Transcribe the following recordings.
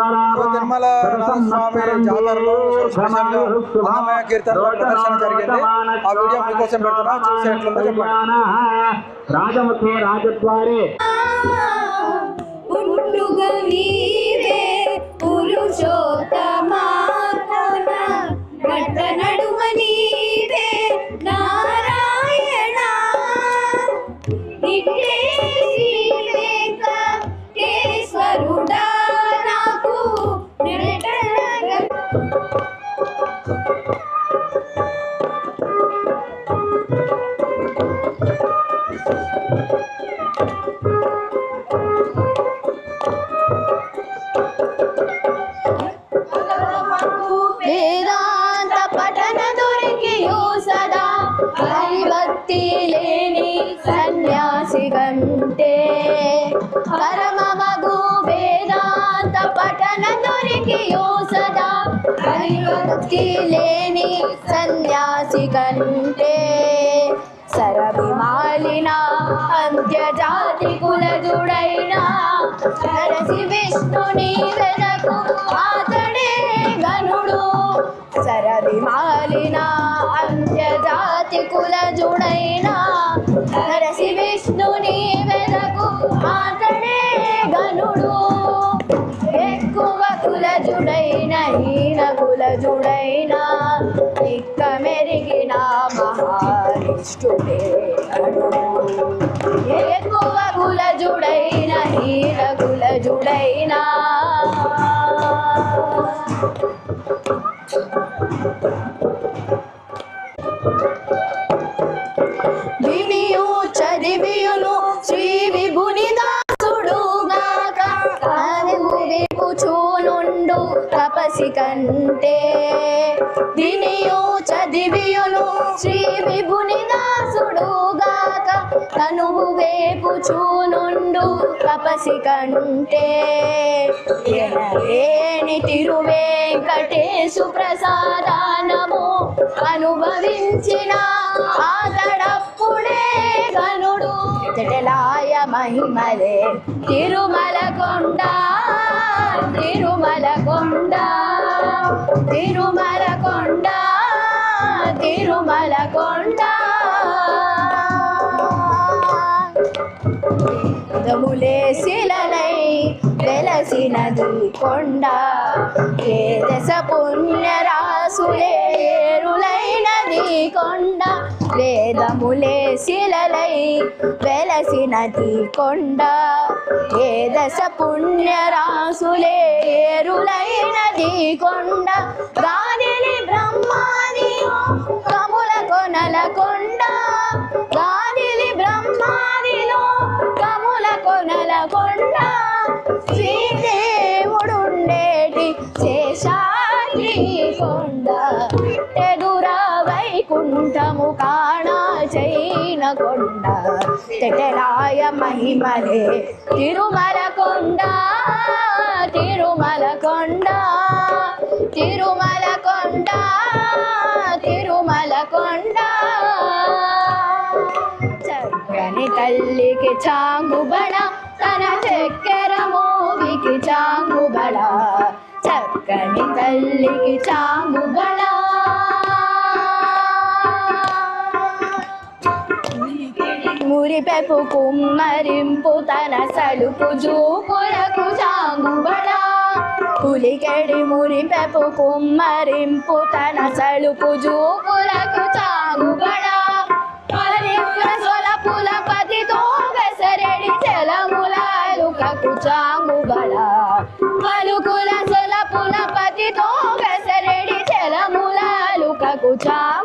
తిరుమల స్వామి జాతరలో స్పెషల్గా అన్నమయ్య కీర్తన ప్రదర్శన జరిగింది. ఆ వీడియో మీకోసం పెడుతున్నా. చూసి ఎట్లుందో చెప్పండి. రాజముఖే రాజద్వారే. వేదాంత పఠన దొరికియో సదా. హరిభక్తి లేని సన్యాసి గంటే పరమమగు వేదాంత పఠన దొరికియో సదా. హరిభక్తి లేని సన్యాసి కంటే విష్ణుని వెనకు అతడే గనుడు సరది మాలిన అంత్యజాతి కుల జుడైన నరసి విష్ణుని వెనకు అతడే గనుడు ఎక్కువ కుల కులజుడైన హీన కులజుడైన ఇక్క మెరిగిన మహానిష్ఠుడే గనుడు కులజుడైన తపసి కంటే వినియు చదివియును శ్రీ విభుని దాసుడుగాక తనువు వేపు చూనుండు తపసి కంటే ఎనలేని తిరువేంకటేశు ప్రసాదానము అనుభవించిన ఆతడప్పుడే గనుడు జటలాయ మహిమలే. తిరుమల కొండ తిరుమల కొండ తిరుమల కొండ తిరుమల కొండ. దములే శిలలై వెలసినది కొండ. ఏ దశ పుణ్యరాసులేరులైనది కొండ. వేదములే శిలలై వెలసినది కొండ. ఏ దశ పుణ్యరాసులేరులైనది కొండ. గాలిని బ్రహ్మాది కముల కొనల కొండ. గాదిలి బ్రహ్మాదిలో కముల కొనల కొండ. శ్రీదేవుడుండేటి శేషాద్రి కొండ. ఎదురా వైకుంఠము కా చైన కొండ తెటలాయ మహిమలే. తిరుమల కొండ తిరుమల కొండ తిరుమల కొండ తిరుమల కొండ చక్కని తల్లికి చాంగుబడ తన చక్కెర మోవికి చాంగుబడ. చక్కని తల్లికి చాంగుబడ. మురిపెపు కుమ్మరింపు తన సలుపు జూపులకు చాంగుబడ. పులికెడి మురిపెపు కుమ్మరింపు తన సలుపు జూపులకు చాంగుబడ. పరిప్ల సొలపుల పతితో వెసరెడి చెలములాలుకకు చాంగుబడ. పలుకుల సొలపుల పతితో వెసరెడి చెలములాలుకకు చాంగుబడ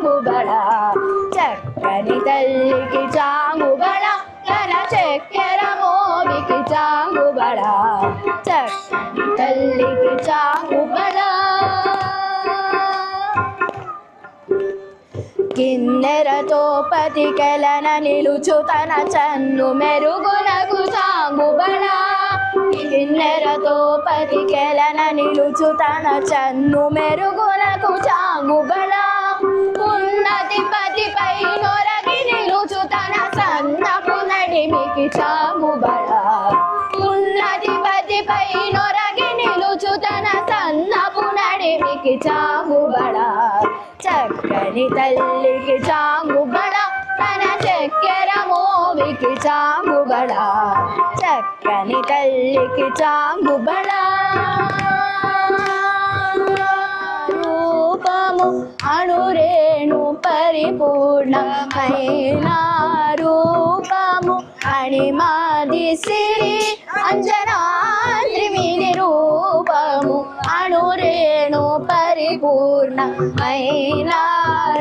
చక్కని తల్లికి చాంగుబడ తన చక్కెర మోవికి చాంగుబడ చక్కని తల్లికి చాంగుబడ కిన్నెరతో పతికెలన నిలుచు తన చన్ను మెరుగునకు సాంగుబడ కిన్నెరతో పతికెలన నిలుచు తన చన్ను మెరుగు నడిమికి చాంగుబడ ఉన్నతి పై నొరగి నిలుచు తన చాంగుబళ చక్కని తల్లికి చాంగుబళ తన చక్కెర మోవికి చాంగుబళ చక్కని తల్లికి చాంగుబళ రూపము అణురేణు పరిపూర్ణమైన రూపము అణిమాది సిరి అంజనాద్రిమిని రూపము అణురేణు పరిపూర్ణ పరిపూర్ణమైన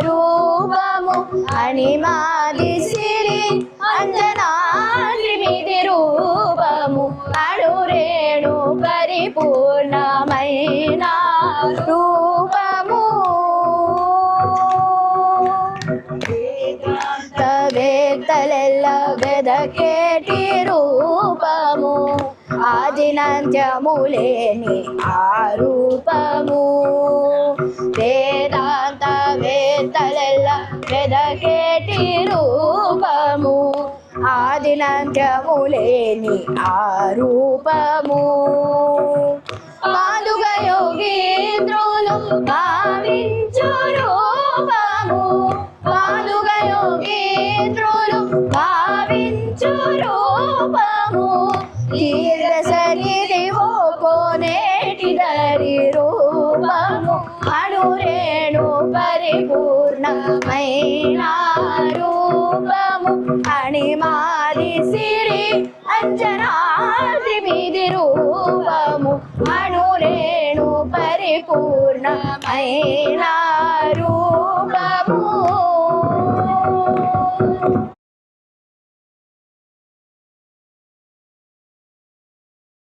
రూపము అణిమాది సిరి అంజనాద్రిమిది రూపము అణురేణు పరిపూర్ణమైన రూ వేత్తలెల్ల వెదకేటి రూపము? ఆదినంత్యములేని ఆ రూపము. వేదాంత వేత్తలెల్ల వెదకేటి రూపము? ఆదినంత్యములేని ఆ రూపము. పాదుగ యోగీంద్రులు భావించు అణురేణు పరిపూర్ణమైన రూపము అణిమాది సిరి అంజనాది రూపము అణురేణు పరిపూర్ణమైన